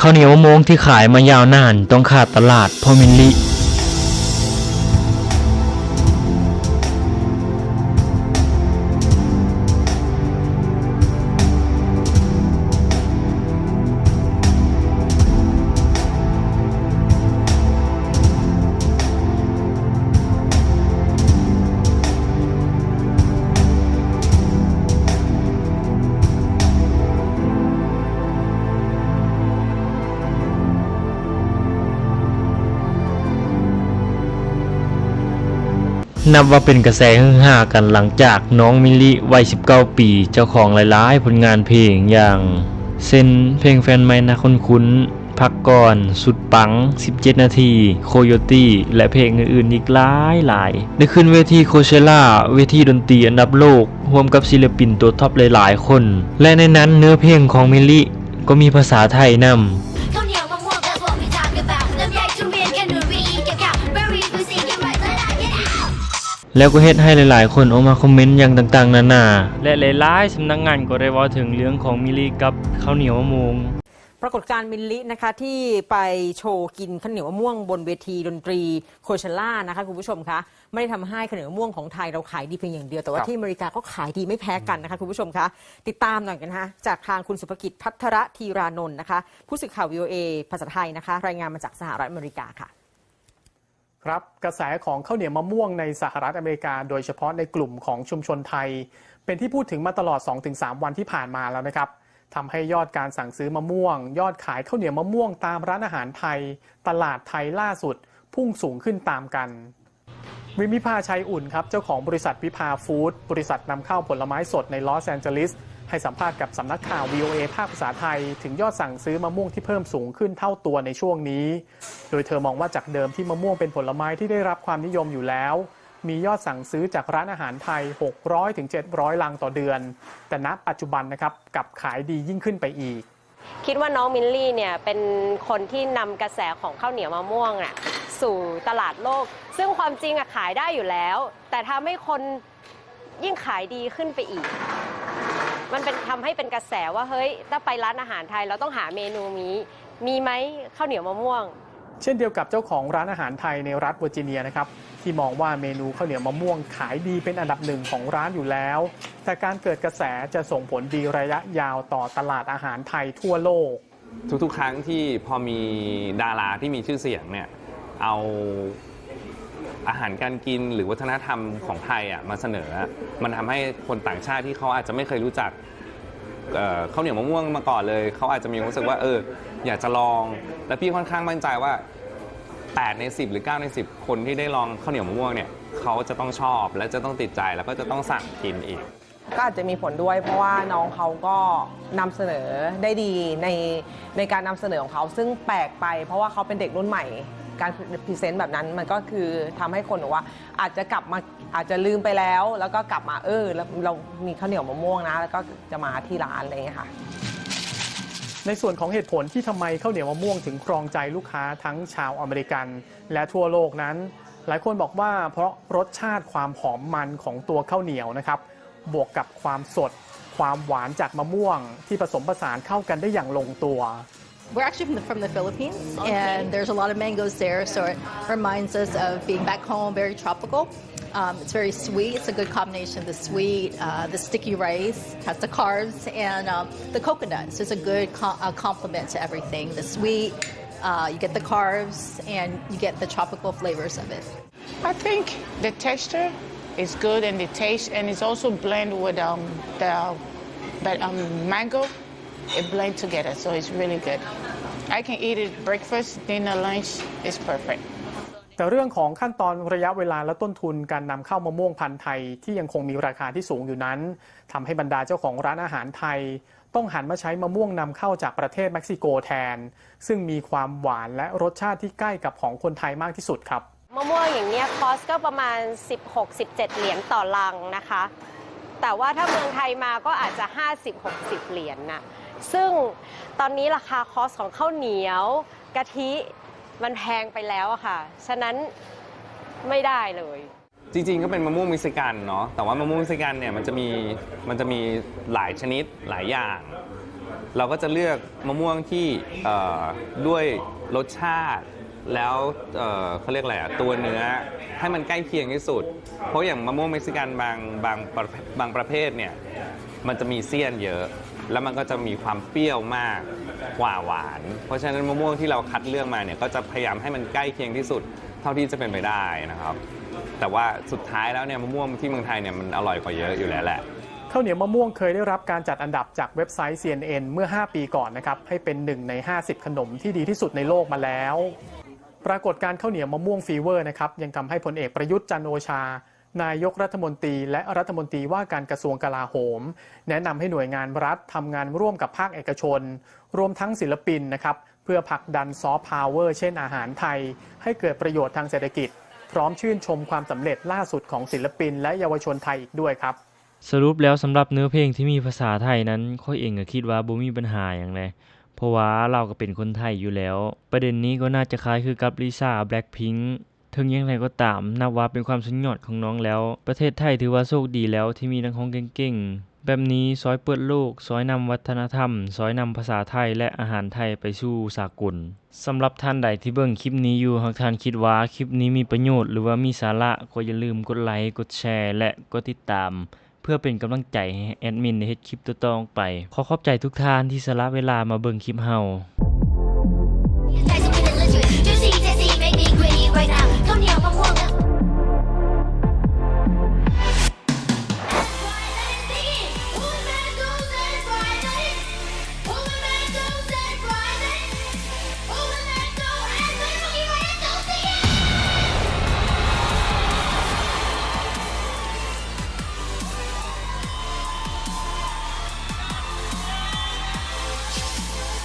ข้าวเหนียวมะม่วงที่ขายมายาวนานต้องขาดตลาดเพราะมิลลิ นับว่าเป็นกระแสฮือฮากันหลังจากน้องมิลลิวัย 19 ปี เจ้าของหลายๆ ผลงานเพลงอย่างเส้นเพลงแฟนไม่นะคุ้นคุ้นๆพักก่อน สุดปัง 17 นาที โคโยตี้ และเพลงอื่น ๆ อีกหลายหลายได้ขึ้นเวทีโคเชล่า เวทีดนตรีอันดับโลกร่วมกับศิลปินตัวท็อปหลาย ๆ คน และในนั้นเนื้อเพลงของมิลลิก็มีภาษาไทยนำ แล้วก็เฮ็ดให้หลายๆ คนออกมาคอมเมนต์อย่างต่างๆ นานา และหลายๆสำนักงานก็ได้เว่าถึงเรื่องของมิลลีกับข้าวเหนียวมะม่วงปรากฏการณ์มิลลินะคะที่ไปโชว์กินข้าวเหนียวมะม่วงบนเวทีดนตรีโคเชล่านะคะคุณผู้ชมคะไม่ได้ทำให้ข้าวเหนียวมะม่วงของไทยเราขายดีเพียงอย่างเดียว แต่ว่าครับที่อเมริกาก็ขายดีไม่แพ้กันนะคะคุณผู้ชมคะติดตามหน่อยกันนะคะจากทางคุณสุภกิจพัทรธีรานนท์นะคะผู้สื่อข่าว VOA ภาษาไทยนะคะ รายงานมาจากสหรัฐอเมริกาค่ะ ครับกระแสของข้าวเหนียวมะม่วงในสหรัฐอเมริกา โดยเฉพาะในกลุ่มของชุมชนไทย เป็นที่พูดถึงมาตลอด 2-3 วันที่ผ่านมาแล้วนะครับทำให้ยอดการสั่งซื้อมะม่วง ยอดขายข้าวเหนียวมะม่วงตามร้านอาหารไทย ตลาดไทยล่าสุด พุ่งสูงขึ้นตามกัน วิมิพาชัยอุ่นครับเจ้าของบริษัทวิภาฟู้ดบริษัทนำเข้าผลไม้สดในลอสแอนเจลิส ให้สัมภาษณ์กับสำนักข่าว VOA ภาคภาษาไทย ถึงยอดสั่งซื้อมะม่วงที่เพิ่มสูงขึ้นเท่าตัวในช่วงนี้ โดยเธอมองว่าจากเดิมที่มะม่วงเป็นผลไม้ที่ได้รับความนิยมอยู่แล้ว มียอดสั่งซื้อจากร้านอาหารไทย 600-700 ลังต่อเดือน แต่ณปัจจุบันนะครับกับขายดียิ่งขึ้นไปอีก คิดว่าน้องมิลลี่เนี่ยเป็นคนที่นำกระแสของข้าวเหนียวมะม่วงอะสู่ตลาดโลก ซึ่งความจริงอะขายได้อยู่แล้ว แต่ทำให้คนยิ่งขายดีขึ้นไปอีก มันเป็นทำให้เป็นกระแสว่าเฮ้ยถ้าไปร้านอาหารไทยเราต้องหาเมนูนี้ มีไหมข้าวเหนียวมะม่วง เช่นเดียวกับเจ้าของร้านอาหารไทยในรัฐเวอร์จิเนียนะครับที่มองว่าเมนูข้าวเหนียวมะม่วงขายดีเป็นอันดับหนึ่งของร้านอยู่แล้ว แต่การเกิดกระแสจะส่งผลดีระยะยาวต่อตลาดอาหารไทยทั่วโลก ทุกๆ ครั้งที่พอมีดาราที่มีชื่อเสียงเนี่ย เอา อาหารการกินหรือวัฒนธรรมของไทยอะมาเสนอ มันทำให้คนต่างชาติที่เขาอาจจะไม่เคยรู้จักข้าวเหนียวมะม่วงมาก่อนเลย เขาอาจจะมีความรู้สึกว่าเอออยากจะลอง และพี่ค่อนข้างมั่นใจว่า 8 ใน 10 หรือ 9 ใน 10 คนที่ได้ลองข้าวเหนียวมะม่วงเนี่ยเขาจะต้องชอบและจะต้องติดใจแล้วก็จะต้องสั่งกินอีก ก็อาจจะมีผลด้วย เพราะว่าน้องเขาก็นำเสนอได้ดีในในการนำเสนอของเขา ซึ่งแปลกไป เพราะว่าเขาเป็นเด็กรุ่นใหม่ การพรีเซนต์แบบนั้นมันก็คือทำให้คนบอกว่า อาจจะกลับมาอาจจะลืมไปแล้ว แล้วก็กลับมาเออแล้วเรามีข้าวเหนียวมะม่วงนะ แล้วก็จะมาที่ร้านอะไรอย่างเงี้ยค่ะ ในส่วนของเหตุผลที่ทำไมข้าวเหนียวมะม่วงถึงครองใจลูกค้าทั้งชาวอเมริกันและทั่วโลกนั้น หลายคนบอกว่าเพราะรสชาติความหอมมันของตัวข้าวเหนียวนะครับ บวกกับความสด ความหวานจากมะม่วง ที่ผสมผสานเข้ากันได้อย่างลงตัว We're actually from the, from the Philippines, and there's a lot of mangoes there, so it reminds us of being back home, very tropical. Um, it's very sweet. It's a good combination. The sweet, uh, the sticky rice has the carbs, and um, the coconuts is a good co- uh, complement to everything. The sweet, uh, you get the carbs, and you get the tropical flavors of it. I think the texture It's good and the taste, and it's also blend with um, the but um, mango. It blend together, so it's really good. I can eat it breakfast, dinner, lunch. It's perfect. แต่เรื่องของขั้นตอนระยะเวลาและต้นทุนการนำเข้ามะม่วงพันธุ์ไทยที่ยังคงมีราคาที่สูงอยู่นั้นทำให้บรรดาเจ้าของร้านอาหารไทย ต้องหันมาใช้มะม่วงนำเข้าจากประเทศเม็กซิโกแทน ซึ่งมีความหวานและรสชาติที่ใกล้กับของคนไทยมากที่สุดครับ มะม่วงอย่างเนี้ยคอสก็ประมาณ 16-17 เหรียญต่อลังนะคะ แต่ว่าถ้าเมืองไทยมาก็อาจจะ 50-60 เหรียญนะซึ่งตอนนี้ราคาคอสของข้าวเหนียวกะทิมันแพงไปแล้วอะค่ะ ฉะนั้นไม่ได้เลย จริงๆ ก็เป็นมะม่วงม็กซิกันเนาะ แต่ว่ามะม่วงม็กซิกันเนี่ยมันจะมีมันจะมีหลายชนิดหลายอย่าง เราก็จะเลือกมะม่วงที่เอ่อด้วยรสชาติ แล้วเอ่อเขาเรียกอะไรอะตัวเนื้อให้มันใกล้เคียงที่สุด เพราะอย่างมะม่วงเม็กซิกันบางบางประบางประเภทเนี่ยมันจะมีเสี้ยนเยอะ แล้วมันก็จะมีความเปรี้ยวมากกว่าหวาน เพราะฉะนั้นมะม่วงที่เราคัดเลือกมาเนี่ยก็จะพยายามให้มันใกล้เคียงที่สุด เท่าที่จะเป็นไปได้นะครับ แต่ว่าสุดท้ายแล้วเนี่ยมะม่วงที่เมืองไทยเนี่ยมันอร่อยกว่าเยอะอยู่แล้วแหละ ข้าวเหนียวมะม่วงเคยได้รับการจัดอันดับจากเว็บไซต์ CNN เมื่อ 5 ปีก่อนนะครับ ให้เป็นหนึ่งใน 50 ขนมที่ดีที่สุดในโลกมาแล้ว ปรากฏการข้าวเหนียวมะม่วงฟีเวอร์นะครับยังทำให้พลเอกประยุทธ์จันโอชา นายกรัฐมนตรีและรัฐมนตรีว่าการกระทรวงกลาโหม แนะนำให้หน่วยงานรัฐทำงานร่วมกับภาคเอกชน รวมทั้งศิลปินนะครับเพื่อผลักดันซอฟต์พาวเวอร์เช่นอาหารไทย ให้เกิดประโยชน์ทางเศรษฐกิจ พร้อมชื่นชมความสำเร็จล่าสุดของศิลปิน และเยาวชนไทยอีกด้วยครับสรุปแล้วสำหรับเนื้อเพลงที่มีภาษาไทยนั้นค่อยเองก็คิดว่าบ่มีปัญหาอย่างใดเพ ราะว่าเราก็เป็นคนไทยอยู่แล้ว ประเด็นนี้ก็น่าจะคล้ายคือกับลิซ่า Blackpink ถึงอย่างไรก็ตามนับว่าเป็นความสุดยอดของน้องแล้ว ประเทศไทยถือว่าโชคดีแล้วที่มีนักร้องเก่งๆ แบบนี้ซอยเปิดโลก ซอยนำวัฒนธรรม ซอยนำภาษาไทยและอาหารไทยไปสู่สากลสำหรับท่านใดที่เบิ่งคลิปนี้อยู่หากท่านคิดว่าคลิปนี้มีประโยชน์หรือว่ามีสาระก็อย่าลืมกดไลค์กดแชร์ และกดติดตาม เพื่อเป็นกำลังใจให้แอดมินในเฮ็ดคลิปต่อๆไป ขอขอบใจทุกท่านที่สละเวลามาเบิ่งคลิปเฮา